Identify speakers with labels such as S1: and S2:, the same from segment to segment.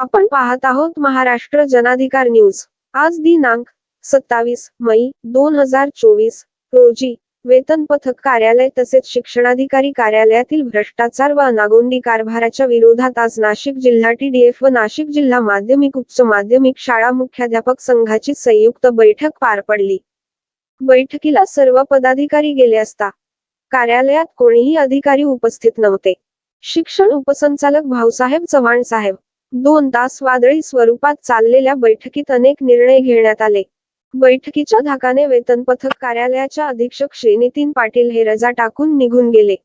S1: आपण पाहत आहोत महाराष्ट्र जनाधिकार न्यूज. आज दिनांक सत्तावीस मई दोन हजार चोवीस रोजी वेतन पथक कार्यालय तसेच शिक्षणाधिकारी कार्यालयातील भ्रष्टाचार व अनागोंदी कारभाराच्या विरोधात आज नाशिक जिल्हा टीडीएफ व नाशिक जिल्हा माध्यमिक उच्च माध्यमिक शाळा मुख्याध्यापक संघाची संयुक्त बैठक पार पडली. बैठकीला सर्व पदाधिकारी गेले असता कार्यालयात कोणीही अधिकारी उपस्थित नव्हते. शिक्षण उपसंचालक भाऊसाहेब चव्हाण साहेब दोन तास वादळी स्वरूपात चाललेल्या बैठकीत अनेक निर्णय घेण्यात आले. बैठकीच्या धाकाने वेतन पथक कार्यालयाच्या अधीक्षक श्री नितीन पाटील हे रजा टाकून निघून गेले.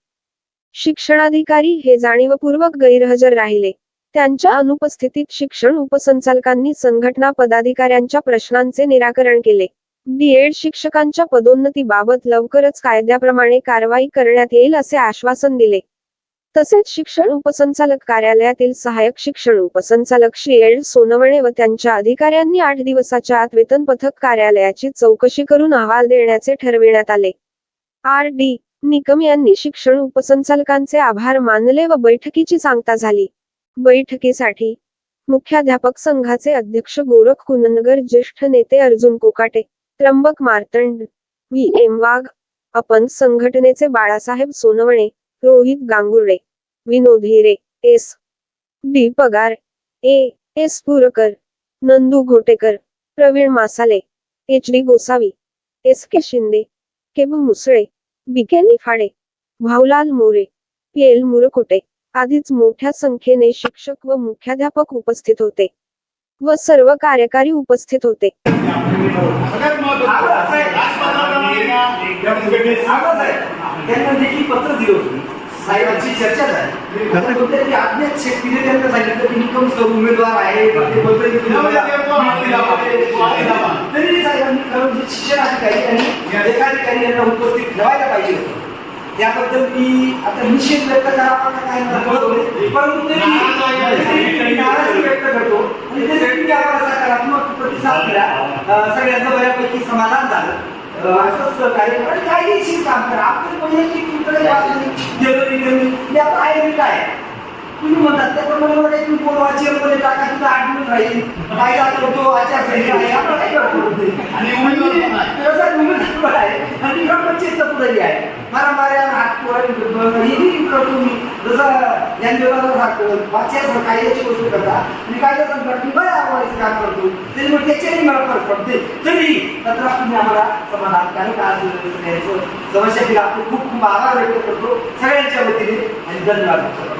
S1: शिक्षणाधिकारी हे जाणीवपूर्वक गैरहजर राहिले. त्यांच्या अनुपस्थितीत शिक्षण उपसंचालकांनी संघटना पदाधिकाऱ्यांच्या प्रश्नांचे निराकरण केले. डीएड शिक्षकांच्या पदोन्नतीबाबत लवकरच कायद्याप्रमाणे कारवाई करण्यात येईल असे आश्वासन दिले. तसेच शिक्षण उपसंचालक कार्यालयातील सहाय्यक शिक्षण उपसंचालक श्री एल सोनवणे व त्यांच्या अधिकाऱ्यांनी आठ दिवसाच्या आत वेतन पथक कार्यालयाची चौकशी करून अहवाल देण्याचे ठरविण्यात आले. आर. डी. निकम यांनी शिक्षण उपसंचालकांचे आभार मानले व बैठकीची सांगता झाली. बैठकीसाठी मुख्याध्यापक संघाचे अध्यक्ष गोरख कुननगर ज्येष्ठ नेते अर्जुन कोकाटे त्र्यंबक मार्तंड व्ही. एम. वाघ अपन संघटनेचे Balasaheb Sonawane Rohit Gangurde Vinod Hire S. D. Pagar A. S. Purkar Nandu Ghotekar Pravin Masale H. D. Gosavi S. K. Shinde Kebu Musale B. K. Niphade Bhaulal More L. Murkute आधीच मोठ्या संख्येने शिक्षक व मुख्याध्यापक उपस्थित होते व सर्व कार्यकारी उपस्थित होते.
S2: त्यांना देखील पत्र दिलं होतं साहेबांची चर्चा झाली. आता बोलते की आज्ञात शेतकरी त्यांना सांगितलं की निकम सर उमेदवार आहे ते बोलतोय की. तरी साहेबांनी खरं म्हणजे शिक्षण अधिकारी आणि लेखाधिकारी यांना उपस्थित ठेवायला पाहिजे होतं. त्याबद्दल मी आता निषेध व्यक्त करावा का काय. परंतु तरी नाराजी व्यक्त करतो. आणि आम्हाला सकारात्मक प्रतिसाद दिला. सगळ्यांचं बऱ्यापैकी समाधान झालं. असंच सहकार्य काहीही काम करा. आपण वैयक्तिक तुमच्याकडे बात नाही. जरुरी नाही. मी आता आहे मी काय तुम्ही म्हणतात त्याप्रमाणे मला तुम्ही बोलवा चेअरमध्ये टाका आठवून राहील. काय जातो तो आचारसंहिता आहे आपण काय करतो.
S3: आणि उमेदवार पण आहे.
S2: व्यवसाय उमेदवार आहे? आणि ग्रामपंचायतचा पुढारी आहे. मारामाऱ्या हात हेही करतो मी जसं ज्ञानदेवाला सांगतो कायद्याची गोष्ट करता. आणि कायदा संकट मी बऱ्या आवडायचं काम करतो. तरी मग त्याच्याने मला फरक पडते तरी तत्र तुम्ही आम्हाला समाधानकारक आज सगळ्याचं समस्या केला आपण खूप खूप आभार व्यक्त करतो. सगळ्यांच्या वतीने. आणि धन्यवाद